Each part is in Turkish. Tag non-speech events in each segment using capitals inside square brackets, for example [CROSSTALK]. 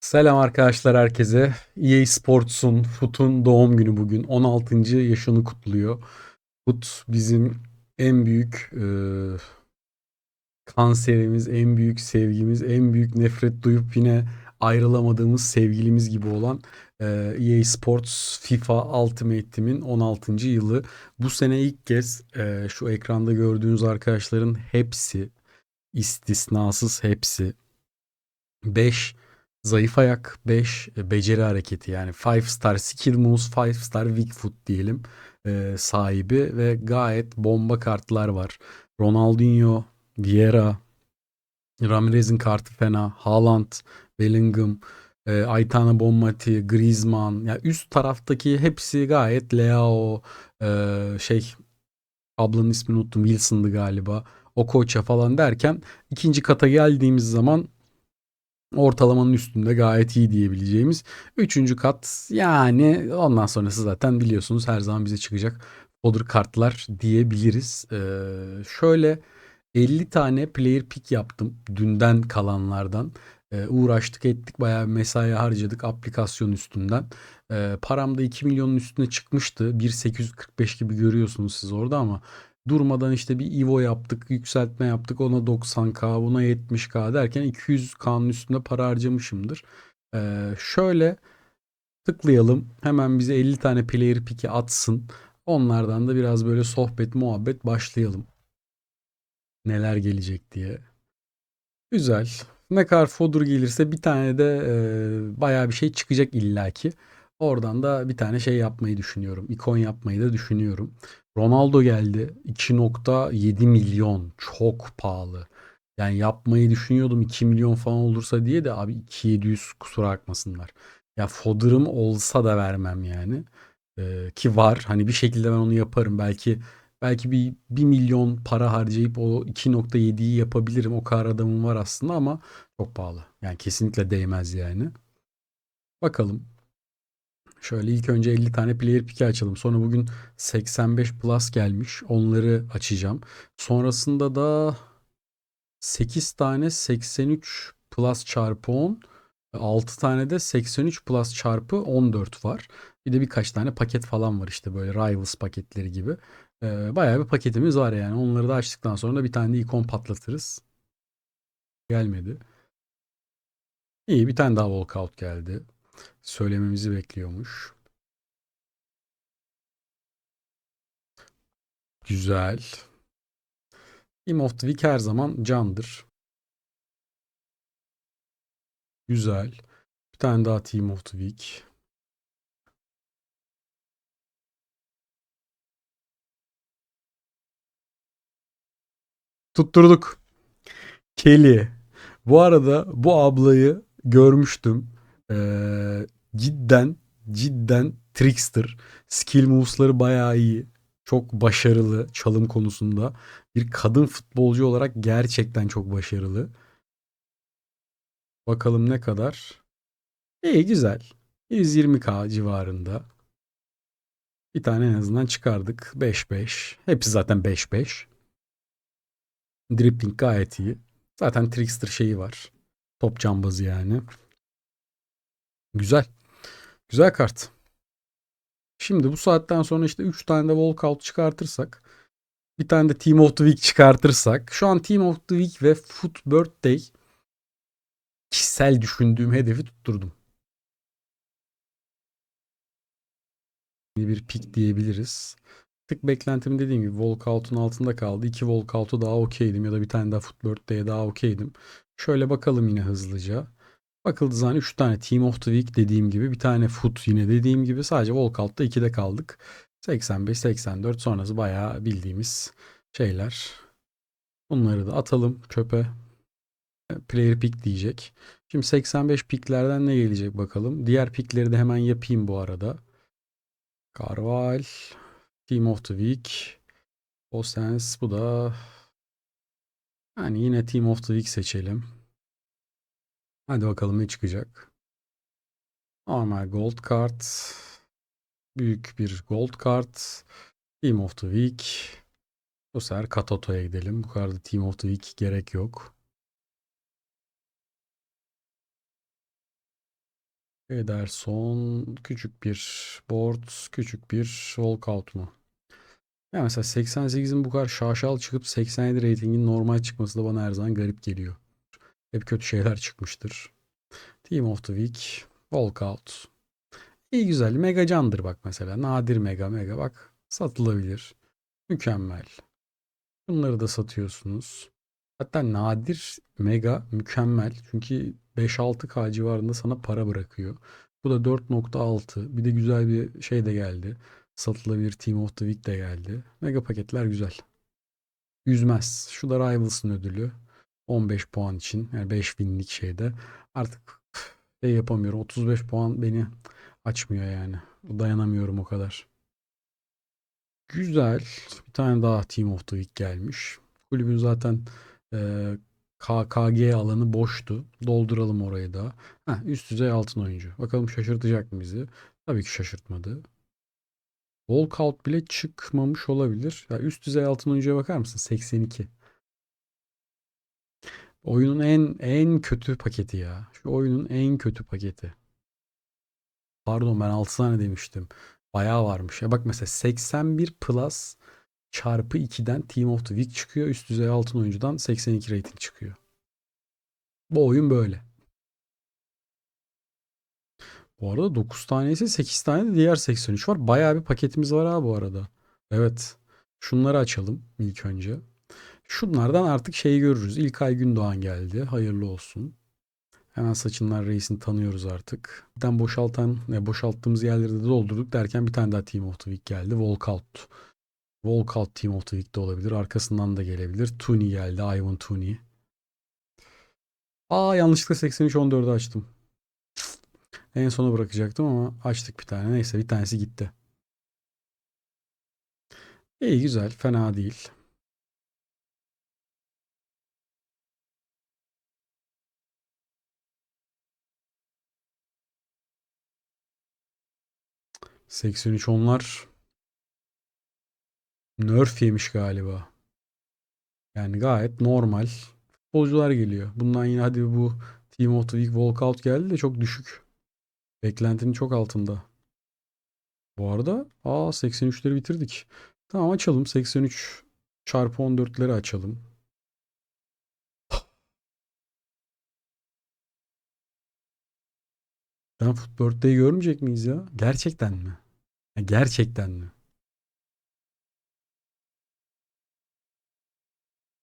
Selam arkadaşlar herkese. EA Sports'un, Foot'un doğum günü bugün. 16. yaşını kutluyor. Foot bizim en büyük e, kanserimiz, en büyük sevgimiz, en büyük nefret duyup yine ayrılamadığımız sevgilimiz gibi olan e, EA Sports FIFA Ultimate Team'in 16. yılı. Bu sene ilk kez e, şu ekranda gördüğünüz arkadaşların hepsi, istisnasız hepsi 5 zayıf ayak, 5 beceri hareketi yani 5 star skill moves, 5 star weak foot diyelim e, sahibi ve gayet bomba kartlar var. Ronaldinho, Vieira, Ramirez'in kartı fena, Haaland, Bellingham, e, Aitana Bonmati, Griezmann. Ya üst taraftaki hepsi gayet Leao, e, şey ablanın ismini unuttum Wilson'dı galiba. O koça falan derken ikinci kata geldiğimiz zaman ortalamanın üstünde gayet iyi diyebileceğimiz. Üçüncü kat yani ondan sonrası zaten biliyorsunuz her zaman bize çıkacak fodder kartlar diyebiliriz. Ee, şöyle 50 tane player pick yaptım dünden kalanlardan. Ee, uğraştık ettik bayağı mesai harcadık aplikasyon üstünden. Ee, param da 2 milyonun üstüne çıkmıştı. 1.845 gibi görüyorsunuz siz orada ama durmadan işte bir Evo yaptık, yükseltme yaptık. Ona 90k, buna 70k derken 200k'nın üstünde para harcamışımdır. Ee, şöyle tıklayalım. Hemen bize 50 tane player pick'i atsın. Onlardan da biraz böyle sohbet, muhabbet başlayalım. Neler gelecek diye. Güzel. Ne kadar fodder gelirse bir tane de e, bayağı bir şey çıkacak illaki. Oradan da bir tane şey yapmayı düşünüyorum. İkon yapmayı da düşünüyorum. Ronaldo geldi. 2.7 milyon. Çok pahalı. Yani yapmayı düşünüyordum 2 milyon falan olursa diye de abi 2700 kusura bakmasınlar. Ya fodder'ım olsa da vermem yani. Ee, ki var. Hani bir şekilde ben onu yaparım. Belki belki bir 1 milyon para harcayıp o 2.7'yi yapabilirim. O kadar adamım var aslında ama çok pahalı. Yani kesinlikle değmez yani. Bakalım. Şöyle ilk önce 50 tane player pick'i açalım. Sonra bugün 85 plus gelmiş. Onları açacağım. Sonrasında da 8 tane 83 plus çarpı 10. 6 tane de 83 plus çarpı 14 var. Bir de birkaç tane paket falan var işte böyle Rivals paketleri gibi. Ee, bayağı bir paketimiz var yani. Onları da açtıktan sonra bir tane de ikon patlatırız. Gelmedi. İyi bir tane daha walkout geldi. Söylememizi bekliyormuş. Güzel. Team of the Week her zaman candır. Güzel. Bir tane daha Team of the Week. Tutturduk. Kelly. Bu arada bu ablayı görmüştüm. Ee, cidden cidden trickster. Skill moves'ları bayağı iyi. Çok başarılı çalım konusunda. Bir kadın futbolcu olarak gerçekten çok başarılı. Bakalım ne kadar. İyi güzel. 120k civarında. Bir tane en azından çıkardık. 5-5. Hepsi zaten 5-5. Dribbling gayet iyi. Zaten trickster şeyi var. Top cambazı yani. Güzel. Güzel kart. Şimdi bu saatten sonra işte 3 tane de walkout çıkartırsak bir tane de Team of the Week çıkartırsak şu an Team of the Week ve Foot Birthday kişisel düşündüğüm hedefi tutturdum. Bir pick diyebiliriz. Tık beklentim dediğim gibi walkout'un altında kaldı. İki walkout'u daha okeydim ya da bir tane daha Foot Birthday'e daha okeydim. Şöyle bakalım yine hızlıca. Bakıldığı zaman 3 tane Team of the Week dediğim gibi bir tane Foot yine dediğim gibi sadece walkout'ta 2'de kaldık. 85-84 sonrası bayağı bildiğimiz şeyler. Bunları da atalım çöpe. Player pick diyecek. Şimdi 85 picklerden ne gelecek bakalım. Diğer pickleri de hemen yapayım bu arada. Carval. Team of the Week. Osens bu da yani yine Team of the Week seçelim. Hadi bakalım ne çıkacak. Normal gold kart. Büyük bir gold kart. Team of the Week. Bu sefer Katoto'ya gidelim. Bu kadar da Team of the Week gerek yok. Ederson küçük bir board, küçük bir walkout mu? Ya mesela 88'in bu kadar şaşal çıkıp 87 ratingin normal çıkması da bana her zaman garip geliyor. Hep kötü şeyler çıkmıştır. Team of the Week, walkout. İyi güzel. Mega candır bak mesela. Nadir mega mega bak. Satılabilir. Mükemmel. Bunları da satıyorsunuz. Hatta nadir mega mükemmel. Çünkü 5-6K civarında sana para bırakıyor. Bu da 4.6. Bir de güzel bir şey de geldi. Satılabilir Team of the Week de geldi. Mega paketler güzel. Yüzmez. Şu da Rivals'ın ödülü. 15 puan için. Yani 5000'lik şeyde. Artık şey yapamıyorum. 35 puan beni açmıyor yani. Dayanamıyorum o kadar. Güzel. Bir tane daha Team of the Week gelmiş. Kulübün zaten e, KKG alanı boştu. Dolduralım orayı da. Heh, üst düzey altın oyuncu. Bakalım şaşırtacak mı bizi? Tabii ki şaşırtmadı. Walkout bile çıkmamış olabilir. Ya üst düzey altın oyuncuya bakar mısın? 82. Oyunun en en kötü paketi ya. Şu oyunun en kötü paketi. Pardon ben 6 tane demiştim. Bayağı varmış. Ya bak mesela 81 plus çarpı 2'den Team of the Week çıkıyor. Üst düzey altın oyuncudan 82 rating çıkıyor. Bu oyun böyle. Bu arada 9 tane ise 8 tane de diğer 83 var. Bayağı bir paketimiz var ha bu arada. Evet. Şunları açalım ilk önce. Şunlardan artık şeyi görürüz. İlkay Gündoğan geldi. Hayırlı olsun. Hemen saçınlar reisini tanıyoruz artık. Birden boşaltan, ne boşalttığımız yerleri de doldurduk derken bir tane daha Team of the Week geldi. Walkout. Walkout Team of the Week'te olabilir. Arkasından da gelebilir. Tooney geldi. Ivan Tooney. Aa yanlışlıkla 83-14'ü açtım. En sona bırakacaktım ama açtık bir tane. Neyse bir tanesi gitti. İyi güzel. Fena değil. ...83 onlar... ...nerf yemiş galiba. Yani gayet normal... ...futbolcular geliyor. Bundan yine hadi bu... ...Team of the Week walkout geldi de çok düşük. Beklentinin çok altında. Bu arada aa 83'leri bitirdik. Tamam açalım. 83 çarpı 14'leri açalım. Ben Footbird'deyi görmeyecek miyiz ya? Gerçekten mi? Gerçekten mi?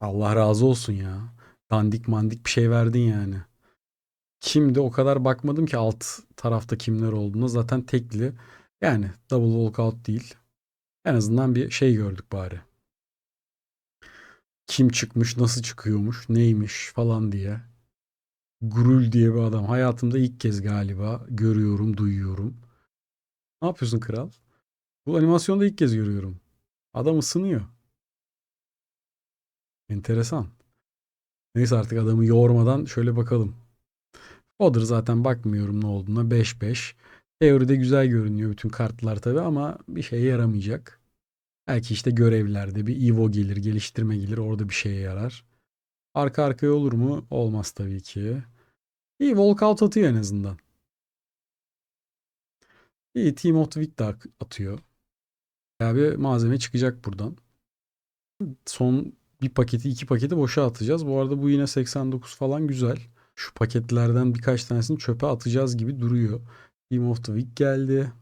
Allah razı olsun ya. Dandik mandik bir şey verdin yani. Kimdi o kadar bakmadım ki alt tarafta kimler olduğuna. Zaten tekli. Yani double walkout değil. En azından bir şey gördük bari. Kim çıkmış, nasıl çıkıyormuş, neymiş falan diye. Grul diye bir adam. Hayatımda ilk kez galiba görüyorum, duyuyorum. Ne yapıyorsun kral? Bu animasyonda ilk kez görüyorum. Adam ısınıyor. Enteresan. Neyse artık adamı yormadan şöyle bakalım. Odur zaten bakmıyorum ne olduğuna 5-5. Teoride güzel görünüyor bütün kartlar tabi ama bir şeye yaramayacak. Belki işte görevlerde bir Evo gelir, geliştirme gelir orada bir şeye yarar. Arka arkaya olur mu? Olmaz tabii ki. İyi walkout atıyor en azından. İyi the Week de atıyor. Ya bir malzeme çıkacak buradan. Son bir paketi iki paketi boşa atacağız. Bu arada bu yine 89 falan güzel. Şu paketlerden birkaç tanesini çöpe atacağız gibi duruyor. Team of the Week geldi.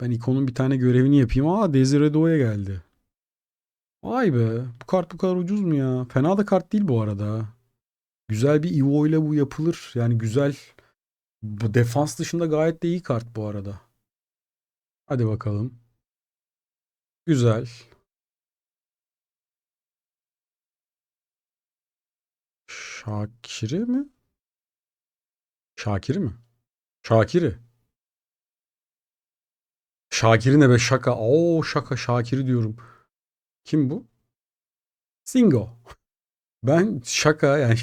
Ben ikonun bir tane görevini yapayım. Aa Desiree Doğu'ya geldi. Vay be. Bu kart bu kadar ucuz mu ya? Fena da kart değil bu arada. Güzel bir Evo ile bu yapılır. Yani güzel. Bu defans dışında gayet de iyi kart bu arada. Hadi bakalım. Güzel. Şakir'i mi? Şakir'i mi? Şakir'i. Şakir'i ne be şaka. Oo şaka Şakir'i diyorum. Kim bu? Singo. Ben şaka yani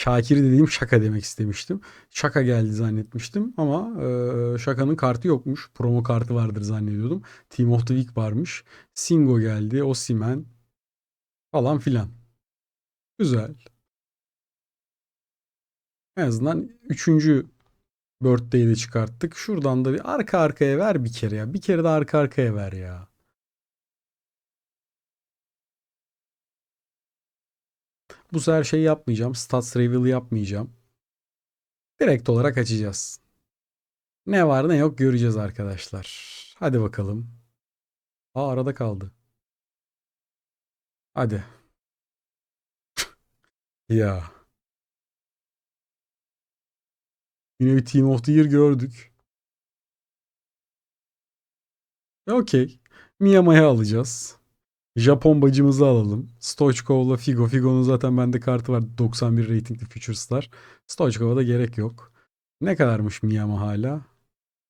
Şakir dediğim şaka demek istemiştim. Şaka geldi zannetmiştim ama e, şakanın kartı yokmuş. Promo kartı vardır zannediyordum. Team of the Week varmış. Singo geldi. Osimhen falan filan. Güzel. En azından üçüncü birthday'i de çıkarttık. Şuradan da bir arka arkaya ver bir kere ya. Bir kere de arka arkaya ver ya. Bu sefer şey yapmayacağım. Stats reveal yapmayacağım. Direkt olarak açacağız. Ne var ne yok göreceğiz arkadaşlar. Hadi bakalım. Aa arada kaldı. Hadi. [LAUGHS] Ya. Yine bir Team of the Year gördük. Okey. Miyama'yı alacağız. Japon bacımızı alalım. Stoichkov'la Figo. Figo'nun zaten bende kartı var. 91 ratingli Future Star. Stoichkov'a da gerek yok. Ne kadarmış Miyama hala?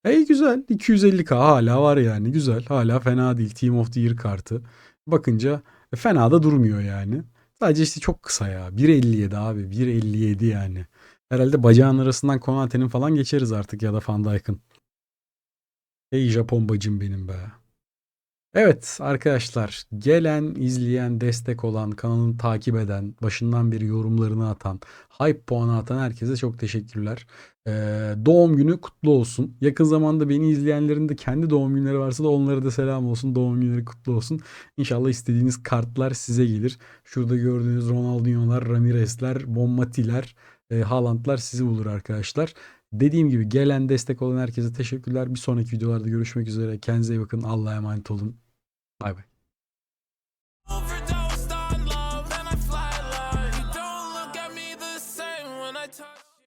Ey güzel. 250k hala var yani. Güzel. Hala fena değil. Team of the Year kartı. Bakınca e, fena da durmuyor yani. Sadece işte çok kısa ya. 1.57 abi. 1.57 yani. Herhalde bacağın arasından Konate'nin falan geçeriz artık ya da Van Dijk'ın. Ey Japon bacım benim be. Evet arkadaşlar gelen, izleyen, destek olan, kanalını takip eden, başından beri yorumlarını atan, hype puanı atan herkese çok teşekkürler. Ee, doğum günü kutlu olsun. Yakın zamanda beni izleyenlerin de kendi doğum günleri varsa da onlara da selam olsun. Doğum günleri kutlu olsun. İnşallah istediğiniz kartlar size gelir. Şurada gördüğünüz Ronaldinho'lar, Ramirez'ler, Bommati'ler, e, Haaland'lar sizi bulur arkadaşlar. Dediğim gibi gelen destek olan herkese teşekkürler. Bir sonraki videolarda görüşmek üzere. Kendinize iyi bakın. Allah'a emanet olun. Bay bay.